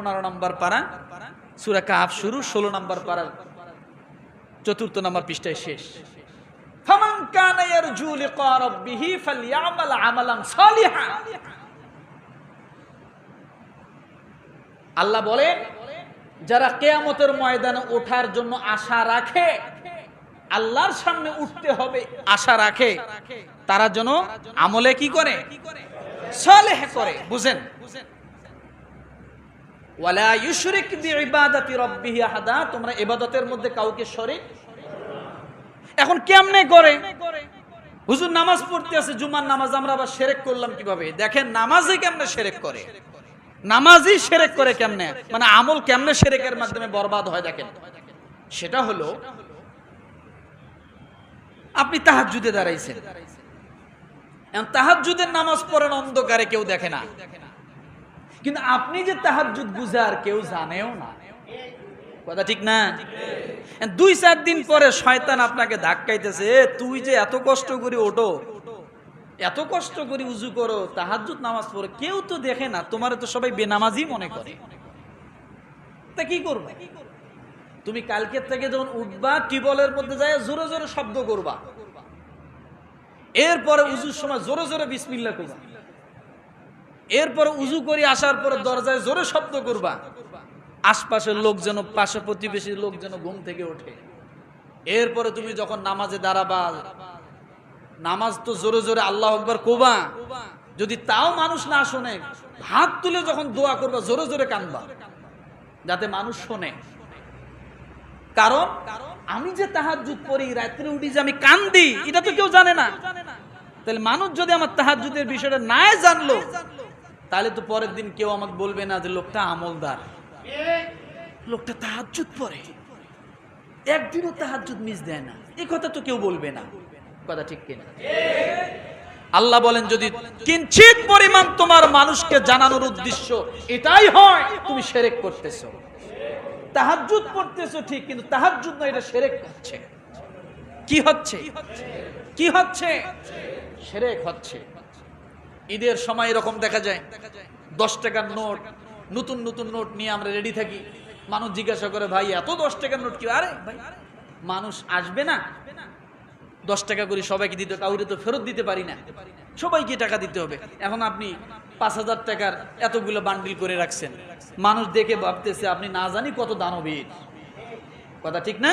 পনেরো নম্বর পারা, সুরা কাহাফ শুরু, ষোলো নম্বর পারা, চতুর্থ নম্বর পৃষ্ঠায় শেষ। আল্লাহ বলেন যারা কেয়ামতের ময়দানে ওঠার জন্য আশা রাখে, আল্লাহর সামনে উঠতে হবে আশা রাখে, তারা যেন আমলে কি করে? সালেহ করে, বুঝেন? তোমরা ইবাদতের মধ্যে কাউকে এখন কেমনে করে? হুজুর নামাজ পড়তে আছে, জুমার নামাজ আমরা আবার সেরেক করলাম কীভাবে? দেখেন নামাজে কেমনে সেরেক করে? নামাজই সেরেক করে কেমনে? মানে আমল কেমনে সেরেকের মাধ্যমে বরবাদ হয় দেখেন। সেটা হলো, আপনি তাহাজ্জুদে দাঁড়াইছেন। এখন তাহাজ্জুদের নামাজ পড়েন অন্ধকারে কেউ দেখে না। কিন্তু আপনি যে তাহাজ্জুদ বুঝে আর কেউ জানেও না। কথা ঠিক না? দুই চার দিন পরে শয়তান আপনাকে ধাক্কাইতেছে তুই যে এত কষ্ট করে ওঠো, এত কষ্ট করে উজু করো, তাহাজ্জুদ নামাজ পড়ো, কেউ তো দেখে না, তোমার তো সবাই বেনামাজি মনে করে। তা কি করবে? তুমি কালকের থেকে যখন উঠবা টিবলের মধ্যে যায় জোরে জোরে শব্দ করবা। এরপরে উজুর সময় জোরে জোরে বিসমিল্লা করবা। এরপরে উজু করে আসার পর দরজায় জোরে শব্দ করবা। আশপাশের লোক যেন, পাশে প্রতিবেশীর লোক যেন ঘুম থেকে ওঠে। এরপরে তুমি যখন নামাজে দাঁড়াবা, নামাজ তো জোরে জোরে আল্লাহ একবার কোবা। যদি তাও মানুষ না শোনে, হাত তুলে যখন দোয়া করবা, জোরে জোরে কানবা। যাতে মানুষ শোনে। কারণ, আমি যে তাহাজ্জুদ পড়ি, রাত্রে উঠি যে আমি কান্দি, এটা তো কেউ জানে না। তাহলে মানুষ যদি আমার তাহাজ্জুদের বিষয়টা না জানলো তাহলে তো পরের দিন কেউ আমাকে বলবে না যে লোকটা আমলদার। লোকটা তাহাজ্জুদ পরে একদিনও তাহাজ্জুদ মিস দেয় না। এই কথা তো কেউ বলবে না। কথা ঠিক কিনা? আল্লাহ বলেন, যদি কিঞ্চিত পরিমাণ তোমার মানুষকে জানানোর উদ্দেশ্য এটাই হয়, তুমি সেরেক করতেছ। তাহাজ্জুদ পড়তেছো ঠিক, কিন্তু তাহাজ্জুদ না এটা সেরেক হচ্ছে। কি হচ্ছে? কি হচ্ছে? সেরেক হচ্ছে। ঈদের সময় এরকম দেখা যায়। দশ টাকার নোট, নতুন নতুন নোট নিয়ে আমরা রেডি থাকি। মানুষ জিজ্ঞাসা করে, ভাই, এত দশ টাকার নোট কি? আরে, ভাই, মানুষ আসবে না। দশ টাকা করে সবাইকে দিতে, কাউরে তো ফেরত দিতে পারি না। সবাইকে টাকা দিতে হবে। এখন আপনি পাঁচ হাজার টাকার এতগুলো বান্ডিল করে রাখছেন। মানুষ দেখে ভাবতেছে, আপনি না জানি কত দানবীর। কথা ঠিক না?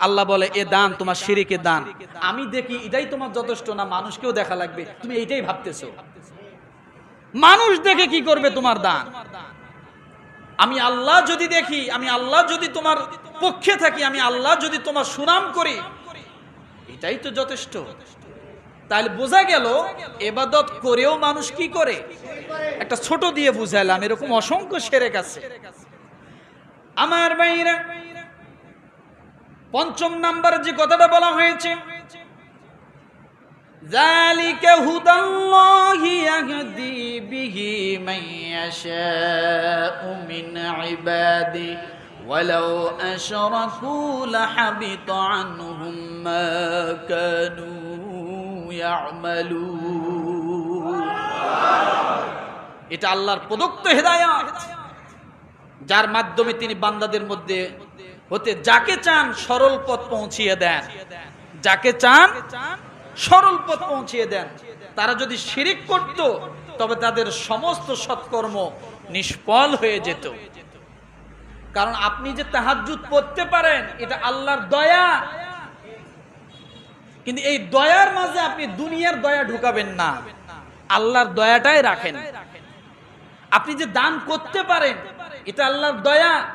আল্লাহ বলে, এ দান তোমার শিরিকে দান। আমি দেখি এটাই তোমার যথেষ্ট না, মানুষকেও দেখা লাগবে। তুমি এইটাই ভাবতেছো। মানুষ দেখে কি করবে তোমার দান? আমি আল্লাহ যদি দেখি, আমি আল্লাহ যদি তোমার পক্ষে থাকি, আমি আল্লাহ যদি তোমার সুনাম করি, এটাই তো যথেষ্ট। তাহলে বোঝা গেল, এবাদত করেও মানুষ কি করে? একটা ছোট দিয়ে বুঝাইলাম, এরকম অসংখ্য সেরেক আছে। আমার বাইরে পঞ্চম নাম্বার যে কথাটা বলা হয়েছে ذلك هدى الله يهدي به من يشاء من عباده ولو أشركوا لحبط عنهم ما كانوا يعملون এটা আল্লাহর প্রদত্ত হেদায়াত যার মাধ্যমে তিনি বান্দাদের মধ্যে হতে যাকে চান সরল পথ পৌঁছিয়ে দেন। যাকে চান সরল পথ পৌঁছিয়ে দেন। তারা যদি শিরিক করত, তবে তাদের সমস্ত সৎকর্ম নিষ্ফল হয়ে যেত। কারণ আপনি যে তাহাজ্জুদ পড়তে পারেন, এটা আল্লাহর দয়া। কিন্তু এই দয়ার মাঝে আপনি দুনিয়ার দয়া ঢুকাবেন না। আল্লাহর দয়াটাই রাখেন। আপনি যে দান করতে পারেন, এটা আল্লাহর দয়া।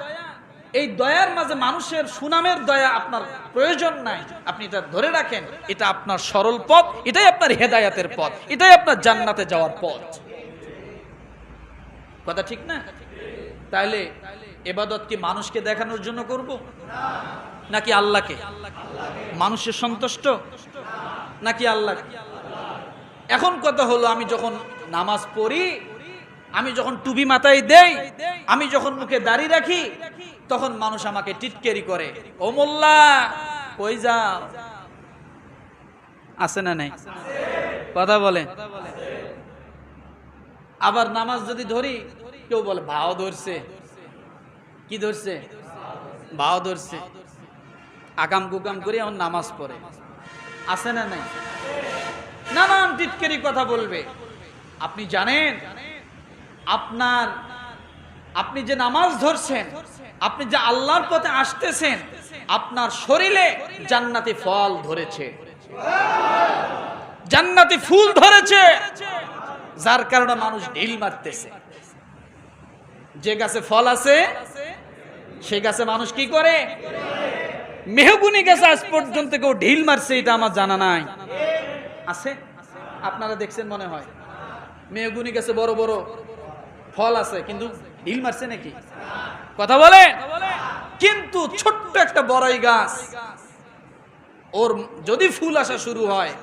এই দয়ার মাঝে মানুষের সুনামের দয়া আপনার প্রয়োজন নাই। আপনি এটা ধরে রাখেন, এটা আপনার সরল পথ, এটাই আপনার হেদায়াতের পথ, এটাই আপনার জান্নাতে যাওয়ার পথ। কথা ঠিক না? তাহলে এবাদত কি মানুষকে দেখানোর জন্য করব? নাকি আল্লাহকে? মানুষের সন্তুষ্ট? নাকি আল্লাহ এখন কথা হলো, আমি যখন নামাজ পড়ি, আমি যখন টুপি মাথায় দেই, আমি যখন মুখে দাড়ি রাখি তখন মানুষ আমাকে টিটকেরি করে, ও মোল্লা, কই যাও? আছে না নাই? কথা বলে। আবার নামাজ যদি ধরি, কেউ বলে, ভাও ধরছে। কি ধরছে? ভাও ধরছে। আকাম কুকাম করে এখন নামাজ পড়ে। আছে না নাই? নানান টিটকেরি কথা বলবে। আপনি জানেন, আপনার, আপনি যে নামাজ ধরছেন আপনি যে আল্লাহর পথে আসতেছেন, আপনার শরীরে জান্নাতি ফল ধরেছে। জান্নাতি ফুল ধরেছে। যার কারণে মানুষ ঢিল মারতেছে। যে গাছে ফল আছে, সে গাছে মানুষ কি করে? মেহগুনি গাছে আজ পর্যন্ত কেউ ঢিল মারছে, এটা আমার জানা নাই। আছে? আপনারা দেখছেন মনে হয়। মেহগুনি গাছে বড় বড় ফল আছে, কিন্তু ঢিল মারছে নাকি? কথা বলে? কিন্তু ছোট্ট একটা বড়াই গাছ, ওর যদি ফুল আসা শুরু হয়,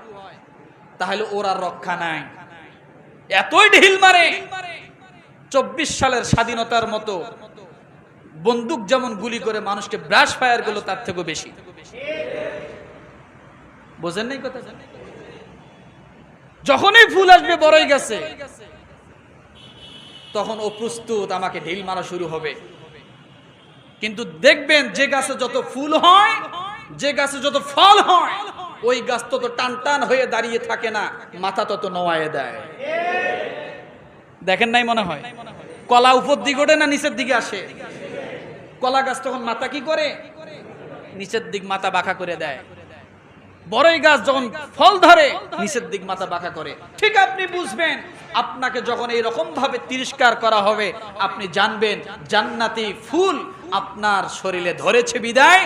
তাহলে ওর আর রক্ষা নাই। এতই ঢিল মারে। চব্বিশ সালের স্বাধীনতার মতো বন্দুক যেমন গুলি করে মানুষকে ব্রাশ ফায়ারগুলো তার থেকেও বেশি। বোঝেন নাই কথা? যখনই ফুল আসবে বড়ই গেছে, তখন ও প্রস্তুত, আমাকে ঢিল মারা শুরু হবে। কিন্তু দেখবেন যে গাছে যত ফুল হয়, যে গাছে যত ফল হয়, ওই গাছ তত টান টান হয়ে দাঁড়িয়ে থাকে না, মাথা তত নোয়ায়ে দেয়। দেখেন নাই মনে হয়? কলা উপর দিকে ওঠে না নিচের দিকে আসে? কলা গাছ তখন মাথা কি করে? নিচের দিক মাথা বাঁকা করে দেয়। বড়ই গাছ যখন ফল ধরে, নিচের দিক মাথা বাঁকা করে। ঠিক আপনি বুঝবেন, আপনাকে যখন এই রকম ভাবে তিরস্কার করা হবে, আপনি জানবেন, জান্নাতি ফুল আপনার শরীরে ধরেছে বিদায়।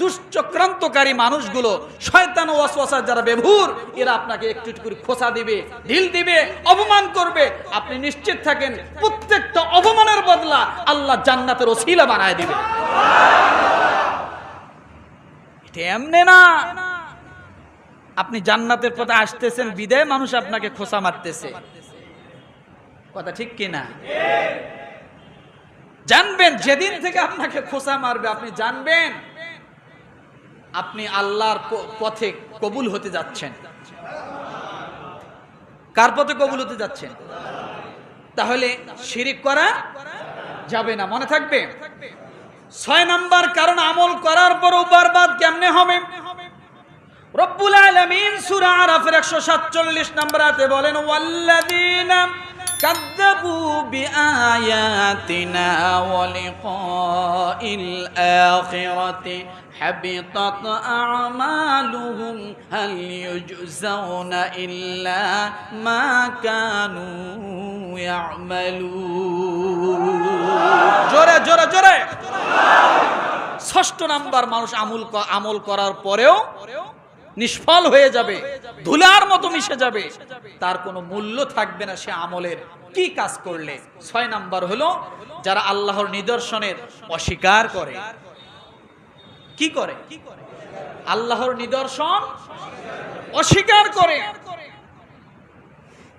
দুশ্চক্রান্তকারী মানুষগুলো, শয়তান ওয়াসওয়াসা যারা বেভুর এরা আপনাকে একটু একটু করে খোসা দিবে, ঢিল দিবে, অপমান করবে। আপনি নিশ্চিত থাকেন, প্রত্যেকটা অপমানের বদলা আল্লাহ জান্নাতের ওসিলা বানায় দিবে। এটা এমনে না। আপনি জান্নাতের পথে আসতেছেন, বিদায় মানুষ আপনাকে খোসা মারতেছে। কথা ঠিক কিনা? জানবেন, যেদিন থেকে আপনাকে খোসা মারবে, আপনি জানবেন আপনি আল্লাহর পথে কবুল হতে যাচ্ছেন। কার পথে কবুল হতে যাচ্ছেন? তাহলে শিরিক করা যাবে না, মনে থাকবে? ছয় নাম্বার কারণ, আমল করার পর বারবাদ কেমনে হবে? রব্বুল আলামিন সূরা আরাফের 147 নম্বর আয়াতে বলেন, ওয়াল্লাযীনা কাযযাবু বিআয়াতিনা ওয়া লিকাইল আখিরাতি হাবিতাত আ'মালুহুম হাল ইউজজাউনা ইল্লা মা কানু ইয়ামালুন। জোরে জোরে জোরে। ষষ্ঠ নাম্বার মানুষ আমল আমল করার পরেও নিষ্ফল হয়ে যাবে, ধুলার মতো মিশে যাবে। তার কোনো মূল্য থাকবে না সে আমলের। কি কাজ করলে? ছয় নাম্বার হলো, যারা আল্লাহর নিদর্শনের অস্বীকার করে। কি করে? আল্লাহর নিদর্শন অস্বীকার করে।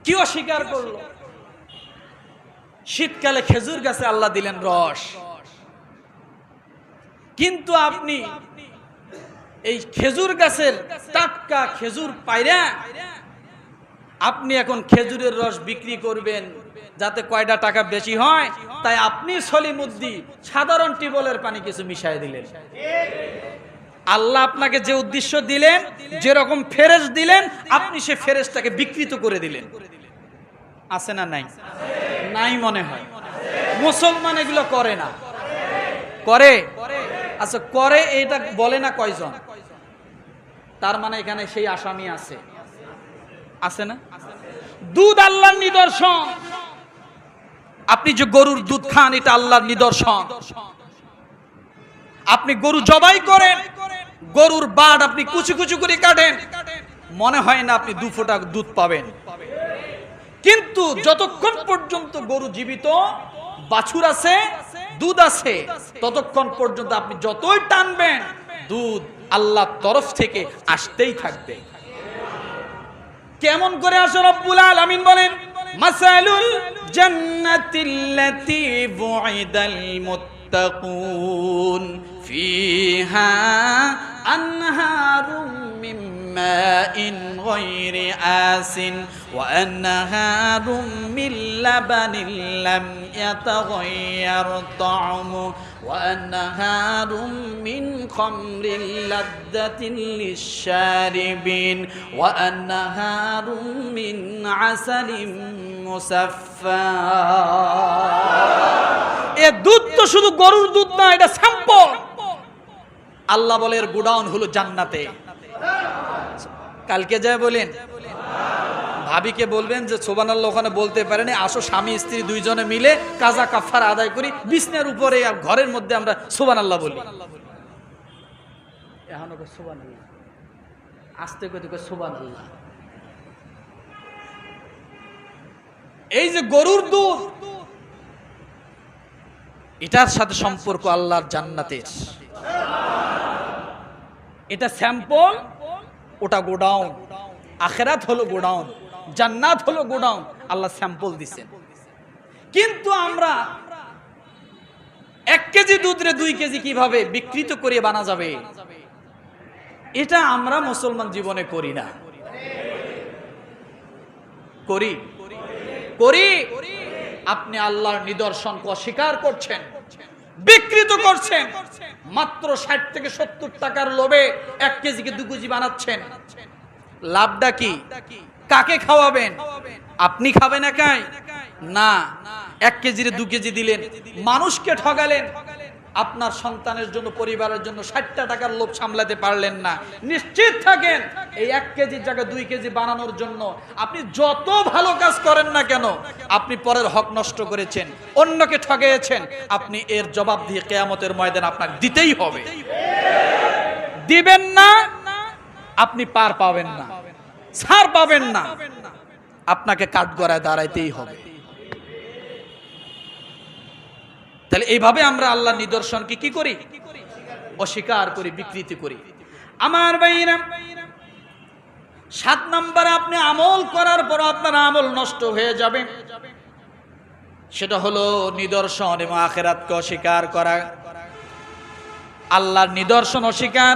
কি অস্বীকার করল? শীতকালে খেজুর গাছে আল্লাহ দিলেন রস। কিন্তু আপনি এই খেজুর গাছের টাটকা খেজুর পাইরা আপনি এখন খেজুরের রস বিক্রি করবেন, যাতে কয়টা টাকা বেশি হয়। তাই আপনি সলিমুদ্দি সাধারণ টিবলের পানি কিছু মিশাই দিলেন। আল্লাহ আপনাকে যে উদ্দেশ্য দিলেন, যেরকম ফেরেস দিলেন, আপনি সে ফেরেসটাকে বিকৃত করে দিলেন। আছে না নাই? নাই মনে হয়। মুসলমান এগুলো করে না। করে? আচ্ছা করে এটা বলে না কয়জন? তার মানে এখানে সেই আসামি আছে। আছে না? দুধ আল্লাহর নিদর্শন। আপনি যে গরুর দুধ খান, এটা আল্লাহর নিদর্শন। আপনি গরু জবাই করেন, গরুর বাট আপনি কুচি কুচি করে কাটেন। মনে হয় না আপনি দু ফোঁটা দুধ পাবেন। কিন্তু যতক্ষণ পর্যন্ত গরু জীবিত, বাছুর আছে, দুধ আছে, ততক্ষণ পর্যন্ত আপনি যতই টানবেন, দুধ আল্লাহর তরফ থেকে আসতেই থাকবে। কেমন করে আসো রব্বুল আলামিন বলেন, মাসালুল জান্নাতিল্লাতী বুইদাল মুত্তাকুন, ফিহা আনহারুম মিন মাইন গায়রি আসিন, ওয়া আনহারুম মিন লাবানিন লাম ইয়াতাগায়্যার তা'মু। খামরিন লাদ্দাতিন লিশ-শারিবিন ওয়া আনহারুম মিন আসালিন মুসাফফা এ দুধ তো শুধু গরুর দুধ না, এটা স্যাম্পল। আল্লাহ বলে এর গোডাউন হলো জান্নাতে। কালকে যায় বলেন ভাবিকে বলবেন যে সোবান আল্লাহ ওখানে বলতে পারেনি। আসো, স্বামী, স্ত্রী দুইজনে মিলে কাজা কাফার আদায় করি। বিছনার উপরে ঘরের মধ্যে আমরা সোবান আল্লাহ বলি আসতে তোকে সোবান আল্লাহ এই যে গরুর দুধ, এটার সাথে সম্পর্ক আল্লাহর জান্নাতের। এটা স্যাম্পল, ওটা গোডাউন। আখেরাত হলো গোডাউন। জান্নাত হলো গোডাউন। আল্লাহ স্যাম্পল দিছেন। কিন্তু আমরা এক কেজি দুধরে দুই কেজি কীভাবে বিকৃত করে বানা যাবে? এটা আমরা মুসলমান জীবনে করি না। করি? করি? আপনি আল্লাহর নিদর্শনকে অস্বীকার করছেন, বিকৃত করছেন, মাত্র ষাট থেকে সত্তর টাকার লোভে এক কেজিকে দু কেজি বানাচ্ছেন। লাভটা কি? কাকে খাওয়াবেন? আপনি খাবেন একাই? না। এক কেজির দু কেজি দিলেন। মানুষকে ঠগালেন। আপনার সন্তানের জন্য, পরিবারের জন্য ষাটটা টাকার লোভ সামলাতে পারলেন না। নিশ্চিত থাকেন, এই এক কেজির জায়গায় দুই কেজি বানানোর জন্য আপনি যত ভালো কাজ করেন না কেন, আপনি পরের হক নষ্ট করেছেন, অন্যকে ঠগিয়েছেন। আপনি এর জবাব দিয়ে কেয়ামতের ময়দান আপনাকে দিতেই হবে। দিবেন না, আপনি পার পাবেন না। ছাড় পাবেন না। আপনাকে কাঠগড়ায় দাঁড়াইতেই হবে। তাহলে এইভাবে আমরা আল্লাহ নিদর্শনকে কি করি? অস্বীকার করি, বিকৃতি করি। আমার ভাইরা সাত নম্বরে আপনি আমল করার পর আপনার আমল নষ্ট হয়ে যাবে। সেটা হলো নিদর্শন এবং আখেরাতকে অস্বীকার করা। আল্লাহর নিদর্শন অস্বীকার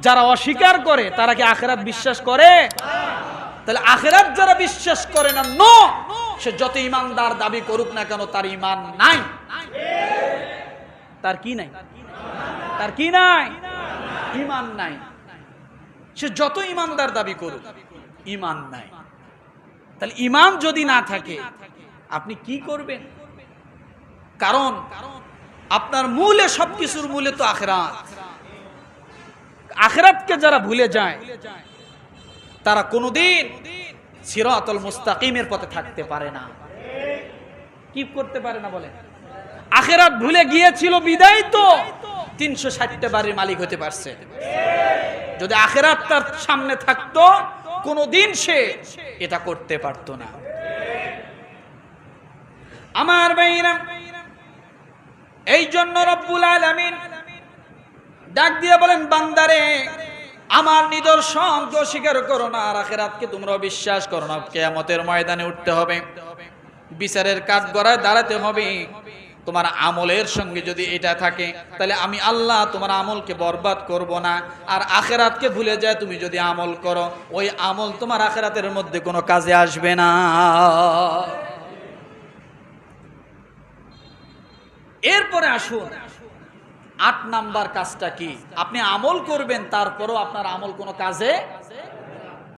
যারা অস্বীকার করে, তারা কি আখেরাত বিশ্বাস করে? তাহলে আখেরাত যারা বিশ্বাস করে না, নো! সে যত ইমানদার দাবি করুক না কেন, তার ইমান নাই। তার কি নাই? তার কি নাই? ইমান নাই। সে যত ইমানদার দাবি করুক, ইমান নাই। তাহলে ইমান যদি না থাকে, আপনি কি করবেন? কারণ আপনার মূলে সবকিছুর মূলে তো আখেরাত। আখেরাতকে যারা ভুলে যায়, তারা কোনোদিন সিরাতুল মুস্তাকিমের পথে থাকতে পারে না। কি করতে পারে না বলে আখেরাত ভুলে গিয়েছিল, বিদায় তো তিনশো ষাটটা বাড়ির মালিক হতে পারছে। যদি আখেরাত তার সামনে থাকতো, কোনোদিন সে এটা করতে পারতো না। আমার ভাইরা, এই জন্য রব্বুল আলামিন ডাক দিয়ে বলেন, বান্দারে, আমার নিদর্শন তো স্বীকার করো না, আর আখেরাতকে তোমরা বিশ্বাস করো না। কেয়ামতের ময়দানে উঠতে হবে। বিচারের কাঠ গড়ায় দাঁড়াতে হবে। তোমার আমলের সঙ্গে যদি এটা থাকে, তাহলে আমি আল্লাহ তোমার আমলকে বরবাদ করব না। আর আখেরাতকে ভুলে যায় তুমি যদি আমল করো। ওই আমল তোমার আখেরাতের মধ্যে কোনো কাজে আসবে না। এরপরে আসুন আট নাম্বার কাজটা কি? আপনি আমল করবেন তারপরও আপনার আমল কোনো কাজে